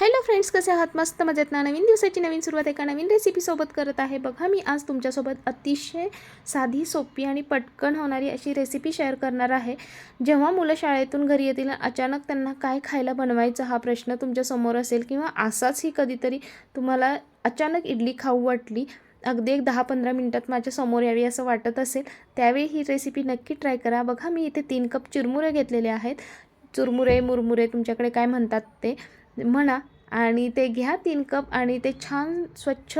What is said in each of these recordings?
Hello friends कसे आहात? मस्त मजेत ना? नवीन दिवसाची नवीन सुरुवात एका नवीन रेसिपीसोबत करत आहे. बघा मी आज तुमच्यासोबत अतिशय साधी सोपी आणि पटकन होणारी अशी रेसिपी शेअर करणार आहे. जेव्हा मुलं शाळेतून घरी येतील अचानक त्यांना काय खायला बनवायचं हा प्रश्न तुमच्यासमोर असेल किंवा असाचही कधीतरी तुम्हाला अचानक इडली खाऊ वाटली अगदी एक दहा पंधरा मिनटात माझ्यासमोर यावी असं वाटत असेल त्यावेळी ही रेसिपी नक्की ट्राय करा. बघा मी इथे तीन कप चिरमुरे घेतलेले आहेत. चुरमुरे मुरमुरे तुमच्याकडे काय म्हणतात ते? म्हणा आणि ते घ्या तीन कप आणि ते छान स्वच्छ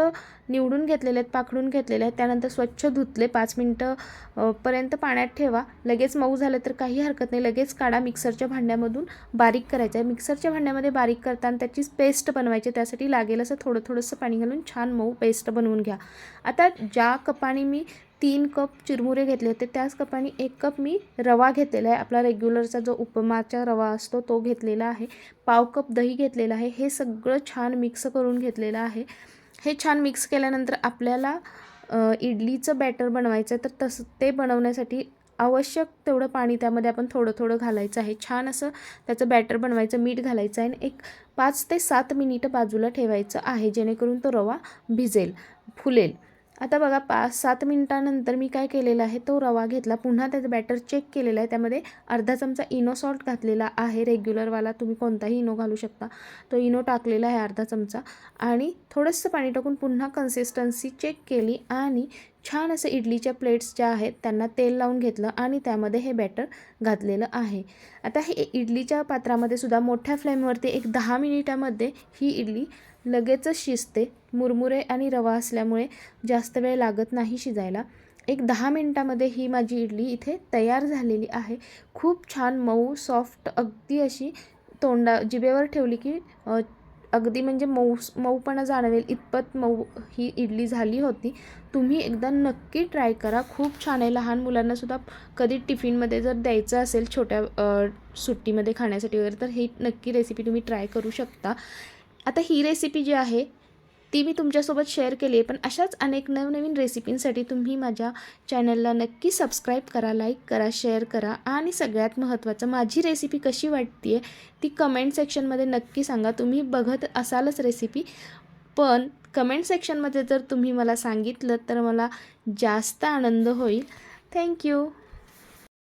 निवडून घेतलेले आहेत पाखडून घेतलेले आहेत. त्यानंतर स्वच्छ धुतले पाच मिनटं पर्यंत पाण्यात ठेवा. लगेच मऊ झालं तर काही हरकत नाही. लगेच काढा मिक्सरच्या भांड्यामधून बारीक करायचं आहे. मिक्सरच्या भांड्यामध्ये बारीक करताना त्याची पेस्ट बनवायची त्यासाठी लागेल असं थोडं थोडंसं पाणी घालून छान मऊ पेस्ट बनवून घ्या. आता ज्या कपाने मी तीन कप चिरमुरे घेतले होते. त्याच कपाने एक कप मी रवा घेतलेला आहे. आपला रेग्युलरचा जो उपमाचा रवा असतो तो घेतलेला आहे. पाव कप दही घेतलेला आहे. हे सगळं छान मिक्स करून घेतलेलं आहे. हे छान मिक्स केल्यानंतर आपल्याला इडलीचं बॅटर बनवायचं आहे. तर तसं ते बनवण्यासाठी आवश्यक तेवढं पाणी त्यामध्ये आपण थोडं थोडं घालायचं आहे. छान असं त्याचं बॅटर बनवायचं मीठ घालायचं आहे. आणि एक पाच ते सात मिनिटं बाजूला ठेवायचं आहे. जेणेकरून तो रवा भिजेल फुलेल. आता बघा पाच सात मिनिटानंतर मी काय केलेलं आहे तो रवा घेतला. पुन्हा त्याचं बॅटर चेक केलेलं आहे. त्यामध्ये अर्धा चमचा इनो सॉल्ट घातलेला आहे. रेग्युलरवाला तुम्ही कोणताही इनो घालू शकता. तो इनो टाकलेला आहे अर्धा चमचा. आणि थोडंसं पाणी टाकून पुन्हा कन्सिस्टन्सी चेक केली आणि छान असं इडलीच्या प्लेट्स ज्या आहेत त्यांना तेल लावून घेतलं आणि त्यामध्ये हे बॅटर घातलेलं आहे. आता हे इडलीच्या पात्रामध्ये सुद्धा मोठ्या फ्लेमवरती एक दहा मिनिटामध्ये ही इडली लगेचच शिजते. मुरमुरे आणि रवा असल्यामुळे जास्त वेळ लागत नाही शिजायला. एक दहा मिनटामध्ये ही माझी इडली इथे तयार झालेली आहे. खूप छान मऊ सॉफ्ट अगदी अशी तोंडा जिभेवर ठेवली की अगदी म्हणजे मऊ मऊपणा जाणवेल इतपत मऊ ही इडली झाली होती. तुम्ही एकदा नक्की ट्राय करा. खूप छान आहे. लहान मुलांनासुद्धा कधी टिफिनमध्ये जर द्यायचं असेल छोट्या सुट्टीमध्ये खाण्यासाठी वगैरे तर ही नक्की रेसिपी तुम्ही ट्राय करू शकता. आता ही रेसिपी जी आहे ती मी तुमच्यासोबत शेअर केली आहे. पण अशाच अनेक नवनवीन रेसिपींसाठी तुम्ही माझ्या चॅनलला नक्की सबस्क्राईब करा लाईक करा शेअर करा. आणि सगळ्यात महत्त्वाचं माझी रेसिपी कशी वाटते आहे ती कमेंट सेक्शनमध्ये नक्की सांगा. तुम्ही बघत असालच रेसिपी पण कमेंट सेक्शनमध्ये जर तुम्ही मला सांगितलं तर मला जास्त आनंद होईल. थँक्यू